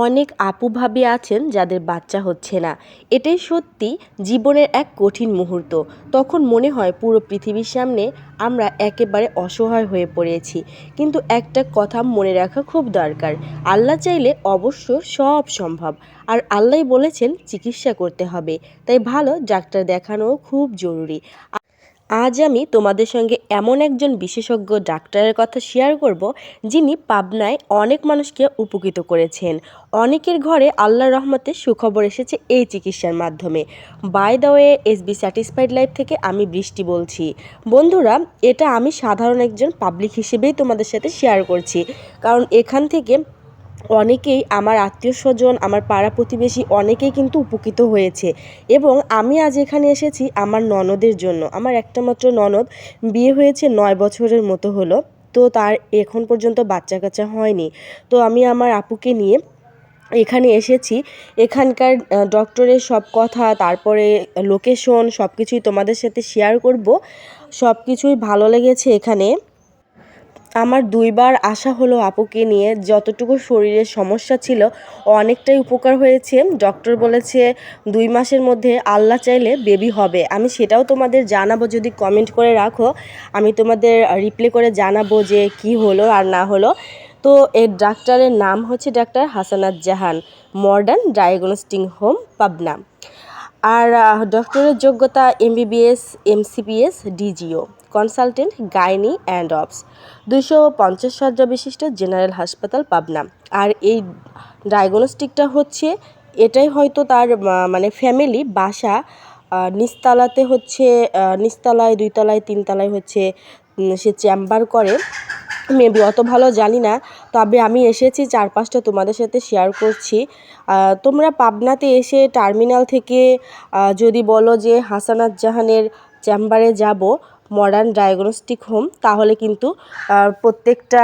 অনেক আপু ভাবি আছেন যাদের বাচ্চা হচ্ছে না। এটাই সত্যি জীবনের এক কঠিন মুহূর্ত। তখন মনে হয় পুরো পৃথিবীর সামনে আমরা একেবারে অসহায় হয়ে পড়েছি। কিন্তু একটা কথা মনে রাখা খুব দরকার। আল্লাহ চাইলে অবশ্য সব সম্ভব। আর আল্লাহই বলেছেন, চিকিৎসা করতে হবে। তাই ভালো ডাক্তার দেখানোও খুব জরুরি। আজ আমি তোমাদের সঙ্গে এমন একজন বিশেষজ্ঞ ডাক্তারের কথা শেয়ার করব, যিনি পাবনায় অনেক মানুষকে উপকৃত করেছেন। অনেকের ঘরে আল্লাহর রহমতে সুখবর এসেছে এই চিকিৎসার মাধ্যমে। By the way S B satisfied life থেকে আমি বৃষ্টি বলছি। বন্ধুরা, এটা আমি সাধারণ একজন পাবলিক হিসেবেই তোমাদের সাথে শেয়ার করছি। কারণ এখান থেকে অনেকেই, আমার আত্মীয় স্বজন, আমার পাড়া প্রতিবেশী অনেকেই কিন্তু উপকৃত হয়েছে। এবং আমি আজ এখানে এসেছি আমার ননদের জন্য। আমার একটা মাত্র ননদ, বিয়ে হয়েছে নয় বছরের মতো হলো। তো তার এখন পর্যন্ত বাচ্চা কাচ্চা হয়নি। তো আমি আমার আপুকে নিয়ে এখানে এসেছি। এখানকার ডক্টরের সব কথা, তারপরে লোকেশন সব কিছুই তোমাদের সাথে শেয়ার করব। সব কিছুই ভালো লেগেছে এখানে। আমার দুইবার আসা হলো আপুকে নিয়ে যতটুকু শরীরের সমস্যা ছিল অনেকটাই উপকার হয়েছে। ডক্টর বলেছে দুই মাসের মধ্যে আল্লাহ চাইলে বেবি হবে। আমি সেটাও তোমাদের জানাব, যদি কমেন্ট করে রাখো। আমি তোমাদের রিপ্লে করে জানাব যে কি হলো আর না হলো। তো এর ডাক্তারের নাম হচ্ছে doctor Hasanat Jahan modern diagnostic home Pabna. আর ডক্টরের যোগ্যতা MBBS MCPS DGO consultant, gynae and obs. দুশো পঞ্চাশ শয্যা বিশিষ্ট জেনারেল হাসপাতাল পাবনা। আর এই ডায়াগনস্টিকটা হচ্ছে, এটাই হয়তো তার মানে ফ্যামিলি বাসা নিচতলাতে হচ্ছে নিচতলায়, দুইতলায়, তিনতলায় হচ্ছে সে চেম্বার করে। মেবি অত ভালো জানি না, তবে আমি এসেছি চার পাঁচটা তোমাদের সাথে শেয়ার করছি। তোমরা পাবনাতে এসে টার্মিনাল থেকে যদি বলো যে হাসানাত জাহানের চেম্বারে যাব মডার্ন ডায়াগনস্টিক হোম তাহলে কিন্তু প্রত্যেকটা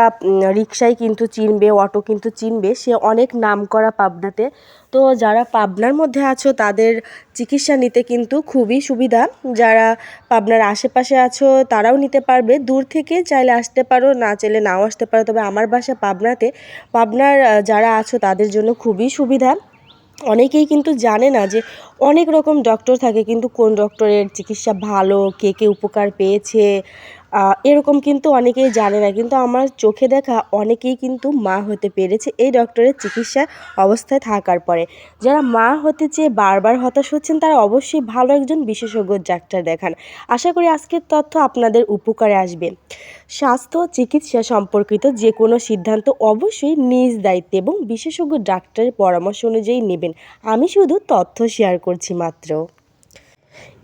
রিক্সাই কিন্তু চিনবে অটো কিন্তু চিনবে, সে অনেক নাম করা পাবনাতে। তো যারা পাবনার মধ্যে আছো, তাদের চিকিৎসা নিতে কিন্তু খুবই সুবিধা। যারা পাবনার আশেপাশে আছো, তারাও নিতে পারবে। দূর থেকে চাইলে আসতে পারো, না চাইলে নাও আসতে পারো। তবে আমার বাসা পাবনাতে। পাবনার যারা আছো, তাদের জন্য খুবই সুবিধা। অনেকেই কিন্তু জানে না যে অনেক রকম ডক্টর থাকে, কিন্তু কোন ডক্টরের চিকিৎসা ভালো, কে কে উপকার পেয়েছে এরকম কিন্তু অনেকেই জানে না। কিন্তু আমার চোখে দেখা অনেকেই কিন্তু মা হতে পেরেছে এই ডক্টরের চিকিৎসা অবস্থায় থাকার পরে। যারা মা হতে চেয়ে বারবার হতাশ হচ্ছেন, তারা অবশ্যই ভালো একজন বিশেষজ্ঞ ডাক্তার দেখান। আশা করি আজকের তথ্য আপনাদের উপকারে আসবে। স্বাস্থ্য চিকিৎসা সম্পর্কিত যে কোনো সিদ্ধান্ত অবশ্যই নিজ দায়িত্বে এবং বিশেষজ্ঞ ডাক্তারের পরামর্শ অনুযায়ী নেবেন। আমি শুধু তথ্য শেয়ার করছি মাত্র।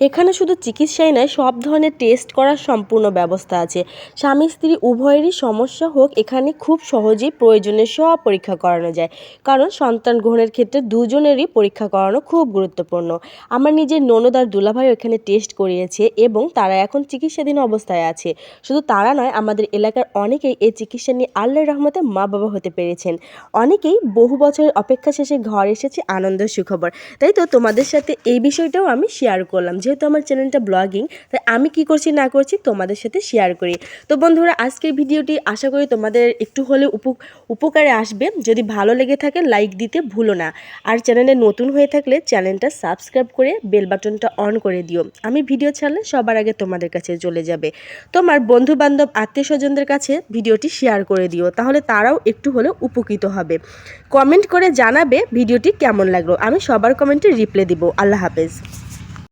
এখানে শুধু চিকিৎসাই নয়, সব ধরনের টেস্ট করার সম্পূর্ণ ব্যবস্থা আছে। স্বামী, স্ত্রী উভয়েরই সমস্যা হোক, এখানে খুব সহজেই প্রয়োজনে সব পরীক্ষা করানো যায়। কারণ সন্তান গ্রহণের ক্ষেত্রে দুজনেরই পরীক্ষা করানো খুব গুরুত্বপূর্ণ। আমার নিজের ননদ আর দুলাভাই এখানে টেস্ট করিয়েছে এবং তারা এখন চিকিৎসাধীন অবস্থায় আছে। শুধু তারা নয়, আমাদের এলাকার অনেকেই এই চিকিৎসা নিয়ে আল্লাহর রহমতে মা বাবা হতে পেরেছেন। অনেকেই বহু বছরের অপেক্ষা শেষে ঘর এসেছে আনন্দ সুখবর। তাই তো তোমাদের সাথে এই বিষয়টাও আমি শেয়ার করলাম। যেহেতু আমার চ্যানেলটা ব্লগিং, তাই আমি কি করছি না করছি তোমাদের সাথে শেয়ার করি। তো বন্ধুরা, আজকের ভিডিওটি আশা করি তোমাদের একটু হলেও উপকারে আসবে। যদি ভালো লেগে থাকে লাইক দিতে ভুলো না। আর চ্যানেলে নতুন হয়ে থাকলে চ্যানেলটা সাবস্ক্রাইব করে বেল বাটনটা অন করে দিও। আমি ভিডিও ছাড়লে সবার আগে তোমাদের কাছে চলে যাবে। তোমার বন্ধু বান্ধব আত্মীয় স্বজনদের কাছে ভিডিওটি শেয়ার করে দিও। তাহলে তারাও একটু হলেও উপকৃত হবে। কমেন্ট করে জানাবে ভিডিওটি কেমন লাগল। আমি সবার কমেন্টে রিপ্লাই দিব। আল্লাহ হাফেজ।